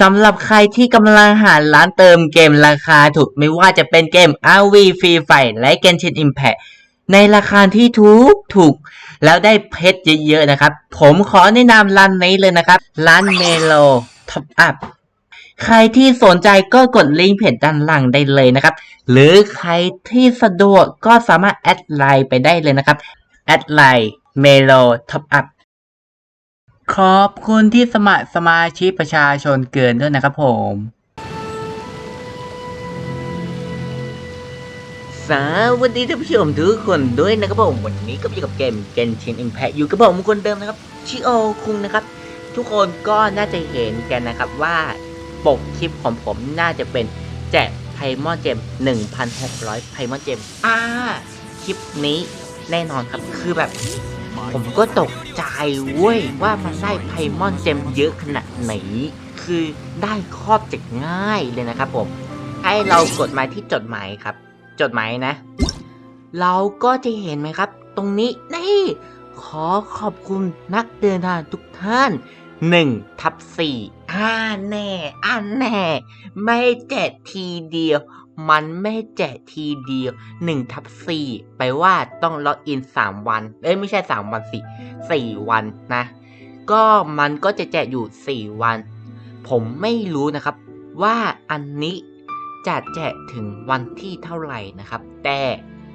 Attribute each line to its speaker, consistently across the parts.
Speaker 1: สำหรับใครที่กำลังหาร้านเติมเกมราคาถูกไม่ว่าจะเป็นเกม RV Free Fire และ Genshin Impact ในราคาที่ถูกถูก แล้วได้เพชรเยอะๆนะครับ ผมขอแนะนำร้านนี้เลยนะครับ ร้านเมโลท็อปอัพใครที่สนใจก็กดลิงก์เพจด้านล่างได้เลยนะครับ หรือใครที่สะดวกก็สามารถแอดไลน์ไปได้เลยนะครับ แอดไลน์เมโลท็อปอัพ ขอบคุณที่สมัครสมาชิกประชาชนเกินด้วยนะครับผม สวัสดีท่านผู้ชมทุกคนด้วยนะครับผม วันนี้ก็อยู่กับเกม Genshin Impact อยู่กับผมคนเดิมนะครับ ชิโอคุงนะครับ ทุกคนก็น่าจะเห็นกันนะครับว่าปกคลิปของผมน่าจะเป็นแจกไพมอนเจม 1,600 ไพมอนเจม อ่า คลิปนี้แน่นอนครับ คือแบบ ผมก็ตกใจเว้ยว่ามันได้ไพมอนเจมเยอะขนาดไหน คือได้ครอบจากง่ายเลยนะครับผม ให้เรากดมาที่จดหมายครับ จดหมายนะ เราก็จะเห็นไหมครับ ตรงนี้นี่ขอขอบคุณนักเดินทางทุกท่าน1ทับ4อ่าแน่อ่าแน่ ไม่แจกทีเดียว มันไม่แจกทีเดียว1ทับ4ไปว่าต้องล็อกอิน 3 วัน เอ้ยไม่ใช่ 3 วันสิ4วันนะ ก็มันก็จะแจกอยู่ 4 วัน ผมไม่รู้นะครับว่าอันนี้จะแจกถึงวันที่เท่าไหร่นะครับ แต่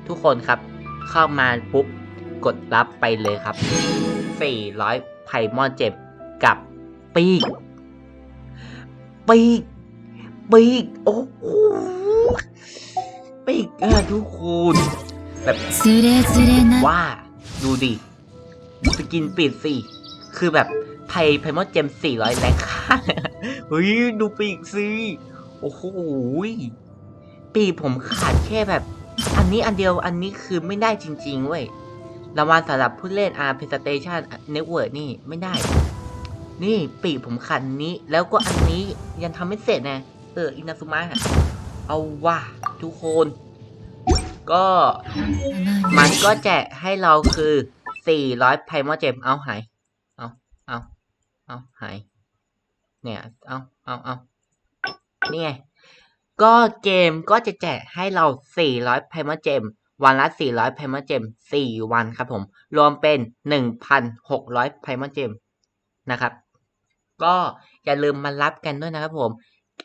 Speaker 1: ทุกคนครับเข้ามาปุ๊บ กดรับไปเลยครับ 400ไพมอนเจ็บกับปีกปีกปีกโอ้โห ปิกอะทุกคนแบบว่าดูดิสกินปิดสิคือแบบไพ่ไพ่มอดเจมสี่ร้อยแรงค่าเฮ้ยดูปีกสิโอ้โหปีกผมขาดแค่แบบ อันนี้อันเดียวอันนี้คือไม่ได้จริง ๆ เว้ยรางวัลสำหรับผู้เล่นอาร์เพสเตชันเน็ตเวิร์นี่ไม่ได้ นี่ปีกผมขาดนี้ แล้วก็อันนี้ยังทำไม่เสร็จนะ เอออินาซุมะ เอาว่าทุกคน ก็มันก็แจกให้เราคือ 400ไพมอเจมเอาหาย เอาเอาเอาหาย เนี่ย เอาเอาเอานี่ไง ก็เกมก็จะแจกให้เรา 400ไพมอเจมวันละ 400ไพมอเจม4วันครับผม รวมเป็น 1,600ไพมอเจมนะครับ ก็อย่าลืมมารับกันด้วยนะครับผม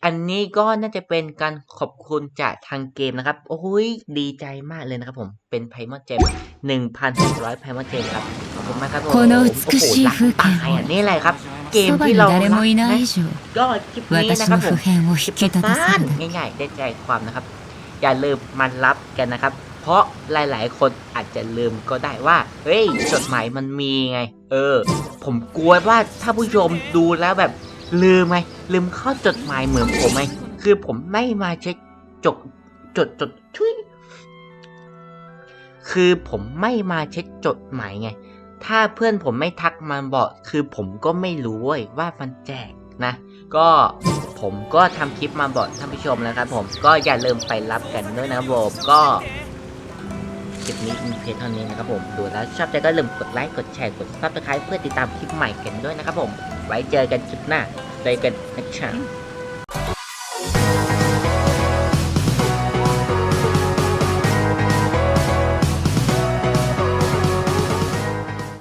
Speaker 1: อันนี้ก็น่าจะเป็นการขอบคุณจากทางเกมนะครับ โอ้ยดีใจมากเลยนะครับผม เป็นไพมอนเจมหนึ่งพันหกร้อยไพมอนเจมครับ ขอบคุณมากครับผมโอ้โห
Speaker 2: ห
Speaker 1: ลักตายอะนี่อะไรครับ เกมที่เรารักนะก็คลิปนี้นะครับผมคลิปสั้นง่ายๆ ได้ใจความนะครับ อย่าลืมมันรับกันนะครับ เพราะหลายๆ คนอาจจะลืมก็ได้ว่า เฮ้ย จดหมายมันมีไง เออ ผมกลัวว่าถ้าผู้ชมดูแล้วแบบ ลืมไงลืมเข้าจดหมายเหมือนผมไหมคือผมไม่มาเช็คจดจดจดทุยคือผมไม่มาเช็คจดหมายไง ถ้าเพื่อนผมไม่ทักมาบอก คือผมก็ไม่รู้เว้ยว่ามันแจกนะ ก็ผมก็ทำคลิปมาบอกท่านผู้ชมแล้วครับผมก็อย่าลืมไปรับกันด้วยนะครับผมก็คลิปนี้มีเพียงเท่านี้นะครับผม ดูแล้วชอบใจก็ลืมกดไลค์ กดแชร์ กดซับสไครต์เพื่อติดตามคลิปใหม่กันด้วยนะครับผม ไว้เจอกันคลิปหน้าเจอกันนะครับ